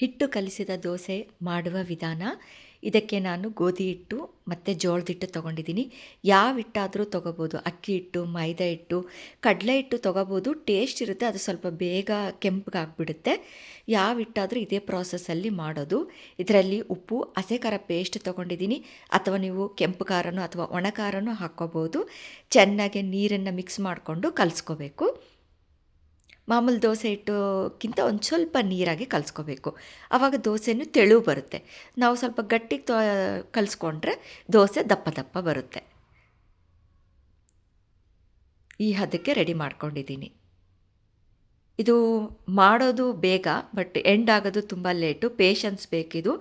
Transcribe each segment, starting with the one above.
ಹಿಟ್ಟು ಕಲಿಸಿದ ದೋಸೆ ಮಾಡುವ ವಿಧಾನ. ಇದಕ್ಕೆ ನಾನು ಗೋಧಿ ಹಿಟ್ಟು ಮತ್ತು ಜೋಳದ ಹಿಟ್ಟು ತೊಗೊಂಡಿದ್ದೀನಿ. ಯಾವ ಹಿಟ್ಟಾದರೂ ತೊಗೋಬೋದು. ಅಕ್ಕಿ ಹಿಟ್ಟು, ಮೈದಾ ಹಿಟ್ಟು, ಕಡಲೆ ಹಿಟ್ಟು ತೊಗೋಬೋದು. ಟೇಸ್ಟ್ ಇರುತ್ತೆ. ಅದು ಸ್ವಲ್ಪ ಬೇಗ ಕೆಂಪಗಾಗ್ಬಿಡುತ್ತೆ ಯಾವ ಹಿಟ್ಟಾದರೂ ಇದೇ ಪ್ರಾಸೆಸ್ಸಲ್ಲಿ ಮಾಡೋದು. ಇದರಲ್ಲಿ ಉಪ್ಪು, ಹಸೆ, ಖಾರ ಪೇಸ್ಟ್ ತೊಗೊಂಡಿದ್ದೀನಿ. ಅಥವಾ ನೀವು ಕೆಂಪು ಖಾರನೋ ಅಥವಾ ಒಣ ಖಾರನೋ ಹಾಕ್ಕೋಬೋದು. ಚೆನ್ನಾಗಿ ನೀರನ್ನು ಮಿಕ್ಸ್ ಮಾಡಿಕೊಂಡು ಕಲಿಸ್ಕೋಬೇಕು. ಮಾಮೂಲು ದೋಸೆ ಹಿಟ್ಟುಕ್ಕಿಂತ ಒಂದು ಸ್ವಲ್ಪ ನೀರಾಗಿ ಕಲಿಸ್ಕೋಬೇಕು. ಆವಾಗ ದೋಸೆನೂ ತೆಳು ಬರುತ್ತೆ. ನಾವು ಸ್ವಲ್ಪ ಗಟ್ಟಿಗೆ ತೋ, ಕಲಿಸ್ಕೊಂಡ್ರೆ ದೋಸೆ ದಪ್ಪ ದಪ್ಪ ಬರುತ್ತೆ. ಈ ಹದಕ್ಕೆ ರೆಡಿ ಮಾಡ್ಕೊಂಡಿದ್ದೀನಿ ಇದು ಮಾಡೋದು ಬೇಗ ಬಟ್ ಎಂಡ್ ಆಗೋದು ತುಂಬ ಲೇಟು ಪೇಷನ್ಸ್ ಬೇಕಿದು.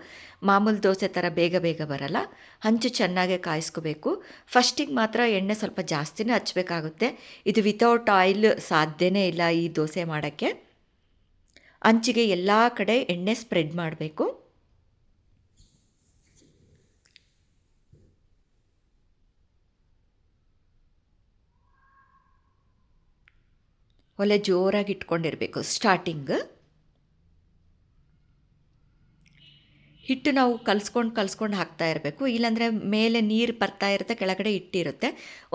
ಮಾಮೂಲಿ ದೋಸೆ ಥರ ಬೇಗ ಬೇಗ ಬರಲ್ಲ. ಹಂಚು ಚೆನ್ನಾಗೆ ಕಾಯಿಸ್ಕೋಬೇಕು. ಫಸ್ಟಿಗೆ ಮಾತ್ರ ಎಣ್ಣೆ ಸ್ವಲ್ಪ ಜಾಸ್ತಿನೇ ಹಚ್ಚಬೇಕಾಗುತ್ತೆ ಇದು ವಿತೌಟ್ ಆಯಿಲ್ ಸಾಧ್ಯನೇ ಇಲ್ಲ ಈ ದೋಸೆ ಮಾಡೋಕ್ಕೆ. ಹಂಚಿಗೆ ಎಲ್ಲ ಕಡೆ ಎಣ್ಣೆ ಸ್ಪ್ರೆಡ್ ಮಾಡಬೇಕು. ಒಲೆ ಜೋರಾಗಿ ಇಟ್ಕೊಂಡಿರಬೇಕು. ಸ್ಟಾರ್ಟಿಂಗ್ ಹಿಟ್ಟು ನಾವು ಕಲ್ಸ್ಕೊಂಡು ಕಲಿಸ್ಕೊಂಡು ಹಾಕ್ತಾ ಇರಬೇಕು. ಇಲ್ಲಾಂದರೆ ಮೇಲೆ ನೀರು ಬರ್ತಾ ಇರುತ್ತೆ, ಕೆಳಗಡೆ ಇಟ್ಟಿರುತ್ತೆ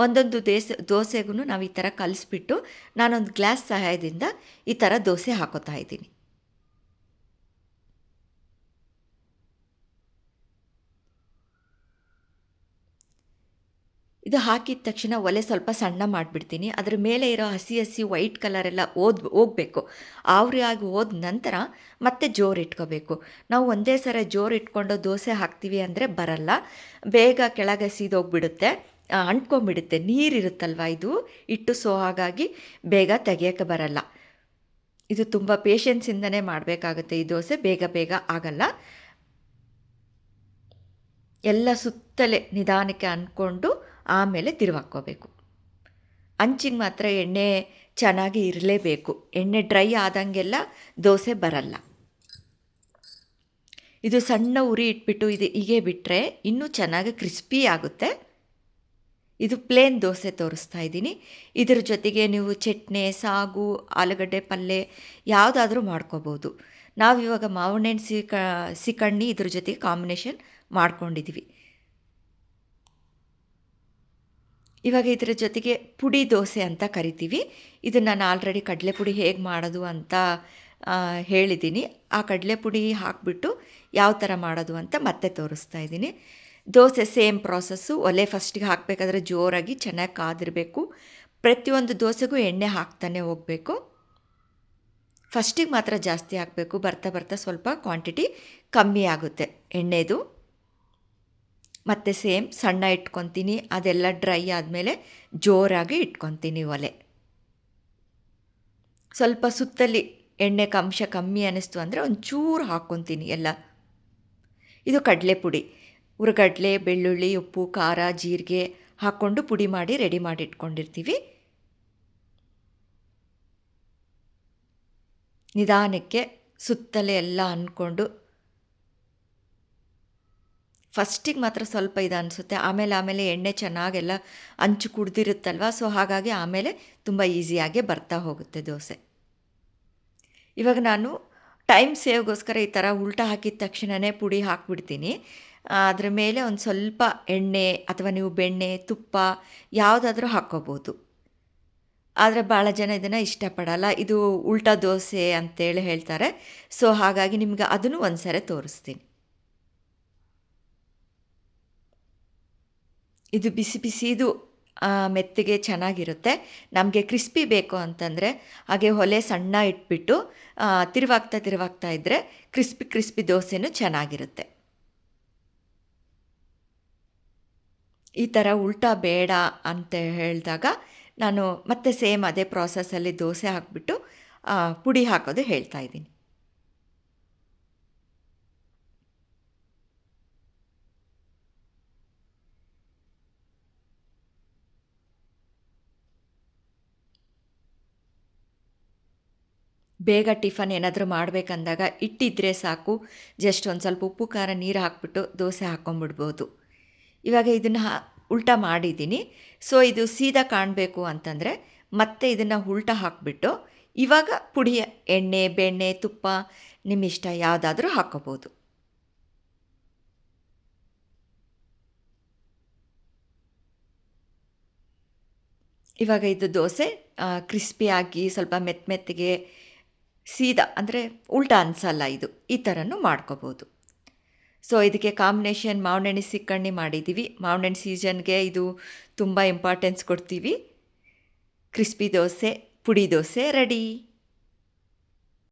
ಒಂದೊಂದು ದೇಸೆ ದೋಸೆಗೂ ನಾವು ಈ ಥರ ಕಲಿಸ್ಬಿಟ್ಟು ನಾನೊಂದು ಗ್ಲಾಸ್ ಸಹಾಯದಿಂದ ಈ ಥರ ದೋಸೆ ಹಾಕೋತಾ ಇದ್ದೀನಿ. ಇದು ಹಾಕಿದ ತಕ್ಷಣ ಒಲೆ ಸ್ವಲ್ಪ ಸಣ್ಣ ಮಾಡಿಬಿಡ್ತೀನಿ. ಅದ್ರ ಮೇಲೆ ಇರೋ ಹಸಿ ಹಸಿ ವೈಟ್ ಕಲರ್ ಎಲ್ಲ ಓದ್, ಹೋಗಬೇಕು. ಆಗಿ ಹೋದ ನಂತರ ಮತ್ತೆ ಜೋರು ಇಟ್ಕೋಬೇಕು. ನಾವು ಒಂದೇ ಸರ ಜೋರು ಇಟ್ಕೊಂಡು ದೋಸೆ ಹಾಕ್ತೀವಿ ಅಂದರೆ ಬರಲ್ಲ. ಬೇಗ ಕೆಳಗೆ ಸೀದೋಗ್ಬಿಡುತ್ತೆ. ಅಂಟ್ಕೊಂಬಿಡುತ್ತೆ ನೀರಿರುತ್ತಲ್ವಾ ಇದು? ಇಟ್ಟು ಸೊ ಹಾಗಾಗಿ ಬೇಗ ತೆಗಿಯೋಕ್ಕೆ ಬರಲ್ಲ. ಇದು ತುಂಬ ಪೇಷನ್ಸಿಂದನೇ ಮಾಡಬೇಕಾಗುತ್ತೆ ಈ ದೋಸೆ. ಬೇಗ ಬೇಗ ಆಗಲ್ಲ. ಎಲ್ಲ ಸುತ್ತಲೇ ನಿಧಾನಕ್ಕೆ ಅಂದ್ಕೊಂಡು ಆಮೇಲೆ ತಿರುವಾಕ್ಕೋಬೇಕು. ಅಂಚಿಗೆ ಮಾತ್ರ ಎಣ್ಣೆ ಚೆನ್ನಾಗಿ ಇರಲೇಬೇಕು. ಎಣ್ಣೆ ಡ್ರೈ ಆದಂಗೆಲ್ಲ ದೋಸೆ ಬರಲ್ಲ. ಇದು ಸಣ್ಣ ಉರಿ ಇಟ್ಬಿಟ್ಟು ಇದು ಹೀಗೆ ಬಿಟ್ಟರೆ ಇನ್ನೂ ಚೆನ್ನಾಗಿ ಕ್ರಿಸ್ಪಿ ಆಗುತ್ತೆ. ಇದು ಪ್ಲೇನ್ ದೋಸೆ ತೋರಿಸ್ತಾ ಇದ್ದೀನಿ. ಇದರ ಜೊತೆಗೆ ನೀವು ಚಟ್ನಿ, ಸಾಗು, ಆಲೂಗಡ್ಡೆ ಪಲ್ಯ ಯಾವುದಾದ್ರೂ ಮಾಡ್ಕೋಬೋದು. ನಾವಿವಾಗ ಮಾವಿನೆಣ್ಣು ಸಿಕ ಸಿಕಣ್ಣಿ ಇದ್ರ ಜೊತೆಗೆ ಕಾಂಬಿನೇಷನ್ ಮಾಡ್ಕೊಂಡಿದ್ದೀವಿ ಇವಾಗ ಇದರ ಜೊತೆಗೆ ಪುಡಿ ದೋಸೆ ಅಂತ ಕರಿತೀವಿ. ಇದನ್ನು ನಾನು ಆಲ್ರೆಡಿ ಕಡಲೆ ಪುಡಿ ಹೇಗೆ ಮಾಡೋದು ಅಂತ ಹೇಳಿದ್ದೀನಿ ಆ ಕಡಲೆ ಪುಡಿ ಹಾಕಿಬಿಟ್ಟು ಯಾವ ಥರ ಮಾಡೋದು ಅಂತ ಮತ್ತೆ ತೋರಿಸ್ತಾ ಇದ್ದೀನಿ. ದೋಸೆ ಸೇಮ್ ಪ್ರಾಸೆಸ್ಸು ಒಲೆ ಫಸ್ಟಿಗೆ ಹಾಕಬೇಕಾದ್ರೆ ಜೋರಾಗಿ ಚೆನ್ನಾಗಿ ಕಾದಿರಬೇಕು. ಪ್ರತಿಯೊಂದು ದೋಸೆಗೂ ಎಣ್ಣೆ ಹಾಕ್ತಾನೆ ಹೋಗಬೇಕು. ಫಸ್ಟಿಗೆ ಮಾತ್ರ ಜಾಸ್ತಿ ಹಾಕಬೇಕು. ಬರ್ತಾ ಬರ್ತಾ ಸ್ವಲ್ಪ ಕ್ವಾಂಟಿಟಿ ಕಮ್ಮಿ ಆಗುತ್ತೆ ಎಣ್ಣೆದು. ಮತ್ತು ಸೇಮ್ ಸಣ್ಣ ಇಟ್ಕೊತೀನಿ, ಅದೆಲ್ಲ ಡ್ರೈ ಆದಮೇಲೆ ಜೋರಾಗಿ ಇಟ್ಕೊತೀನಿ ಒಲೆ. ಸ್ವಲ್ಪ ಸುತ್ತಲಿ ಎಣ್ಣೆ ಅಂಶ ಕಮ್ಮಿ ಅನ್ನಿಸ್ತು ಅಂದರೆ ಒಂಚೂರು ಹಾಕ್ಕೊತೀನಿ ಎಲ್ಲ. ಇದು ಕಡಲೆ ಪುಡಿ. ಉರುಗಡ್ಲೆ, ಬೆಳ್ಳುಳ್ಳಿ, ಉಪ್ಪು, ಖಾರ, ಜೀರಿಗೆ ಹಾಕ್ಕೊಂಡು ಪುಡಿ ಮಾಡಿ ರೆಡಿ ಮಾಡಿ ಇಟ್ಕೊಂಡಿರ್ತೀವಿ. ನಿಧಾನಕ್ಕೆ ಸುತ್ತಲೇ ಎಲ್ಲ ಅಂದ್ಕೊಂಡು ಫಸ್ಟಿಗೆ ಮಾತ್ರ ಸ್ವಲ್ಪ ಇದು ಅನಿಸುತ್ತೆ. ಆಮೇಲೆ ಆಮೇಲೆ ಎಣ್ಣೆ ಚೆನ್ನಾಗೆಲ್ಲ ಅಂಚು ಕುಡ್ದಿರುತ್ತಲ್ವ? ಸೊ ಹಾಗಾಗಿ ಆಮೇಲೆ ತುಂಬ ಈಸಿಯಾಗಿ ಬರ್ತಾ ಹೋಗುತ್ತೆ ದೋಸೆ. ಇವಾಗ ನಾನು ಟೈಮ್ ಸೇವ್ಗೋಸ್ಕರ ಈ ಥರ ಉಲ್ಟಾ ಹಾಕಿದ ತಕ್ಷಣವೇ ಪುಡಿ ಹಾಕ್ಬಿಡ್ತೀನಿ. ಅದರ ಮೇಲೆ ಒಂದು ಸ್ವಲ್ಪ ಎಣ್ಣೆ ಅಥವಾ ನೀವು ಬೆಣ್ಣೆ, ತುಪ್ಪ ಯಾವುದಾದ್ರೂ ಹಾಕ್ಕೋಬೋದು. ಆದರೆ ಭಾಳ ಜನ ಇದನ್ನು ಇಷ್ಟಪಡಲ್ಲ. ಇದು ಉಲ್ಟಾ ದೋಸೆ ಅಂತೇಳಿ ಹೇಳ್ತಾರೆ. ಸೊ ಹಾಗಾಗಿ ನಿಮ್ಗೆ ಅದನ್ನು ಒಂದು ಸರಿ ತೋರಿಸ್ತೀನಿ. ಇದು ಬಿಸಿ ಬಿಸಿದು ಮೆತ್ತಗೆ ಚೆನ್ನಾಗಿರುತ್ತೆ. ನಮಗೆ ಕ್ರಿಸ್ಪಿ ಬೇಕು ಅಂತಂದರೆ, ಹಾಗೆ ಒಲೆ ಸಣ್ಣ ಇಟ್ಬಿಟ್ಟು ತಿರುವಾಗ್ತಾ ತಿರುವಾಗ್ತಾ ಇದ್ದರೆ ಕ್ರಿಸ್ಪಿ ಕ್ರಿಸ್ಪಿ ದೋಸೆನೂ ಚೆನ್ನಾಗಿರುತ್ತೆ. ಈ ಥರ ಉಲ್ಟಾ ಬೇಡ ಅಂತ ಹೇಳಿದಾಗ ನಾನು ಮತ್ತೆ ಸೇಮ್ ಅದೇ ಪ್ರಾಸೆಸ್ಸಲ್ಲಿ ದೋಸೆ ಹಾಕಿಬಿಟ್ಟು ಪುಡಿ ಹಾಕೋದು ಹೇಳ್ತಾ ಇದ್ದೀನಿ. ಬೇಗ ಟಿಫನ್ ಏನಾದರೂ ಮಾಡಬೇಕಂದಾಗ ಇಟ್ಟಿದ್ರೆ ಸಾಕು. ಜಸ್ಟ್ ಒಂದು ಸ್ವಲ್ಪ ಉಪ್ಪು, ಖಾರ, ನೀರು ಹಾಕ್ಬಿಟ್ಟು ದೋಸೆ ಹಾಕ್ಕೊಂಬಿಡ್ಬೋದು ಇವಾಗ ಇದನ್ನು ಹಾ, ಉಲ್ಟಾ ಮಾಡಿದ್ದೀನಿ. ಸೊ ಇದು ಸೀದಾ ಕಾಣಬೇಕು ಅಂತಂದರೆ ಮತ್ತೆ ಇದನ್ನು ಉಲ್ಟಾ ಹಾಕಿಬಿಟ್ಟು ಇವಾಗ ಪುಡಿ, ಎಣ್ಣೆ, ಬೆಣ್ಣೆ, ತುಪ್ಪ ನಿಮ್ಮಿಷ್ಟ ಯಾವುದಾದ್ರೂ ಹಾಕ್ಕೋಬೋದು ಇವಾಗ ಇದು ದೋಸೆ ಕ್ರಿಸ್ಪಿಯಾಗಿ ಸ್ವಲ್ಪ ಮೆತ್ತ ಮೆತ್ತಗೆ ಸೀದಾ, ಅಂದರೆ ಉಲ್ಟಾ ಅನ್ಸಲ್ಲ ಇದು. ಈ ಥರನೂ ಮಾಡ್ಕೋಬೋದು. ಸೊ ಇದಕ್ಕೆ ಕಾಂಬಿನೇಷನ್ ಮಾವಿನೆಣ್ಣೆ ಸಿಕ್ಕಣ್ಣಿ ಮಾಡಿದ್ದೀವಿ ಮಾವಿನೆಣ್ಣೆ ಸೀಸನ್ಗೆ ಇದು ತುಂಬ ಇಂಪಾರ್ಟೆನ್ಸ್ ಕೊಡ್ತೀವಿ. ಕ್ರಿಸ್ಪಿ ದೋಸೆ, ಪುಡಿ ದೋಸೆ ರೆಡಿ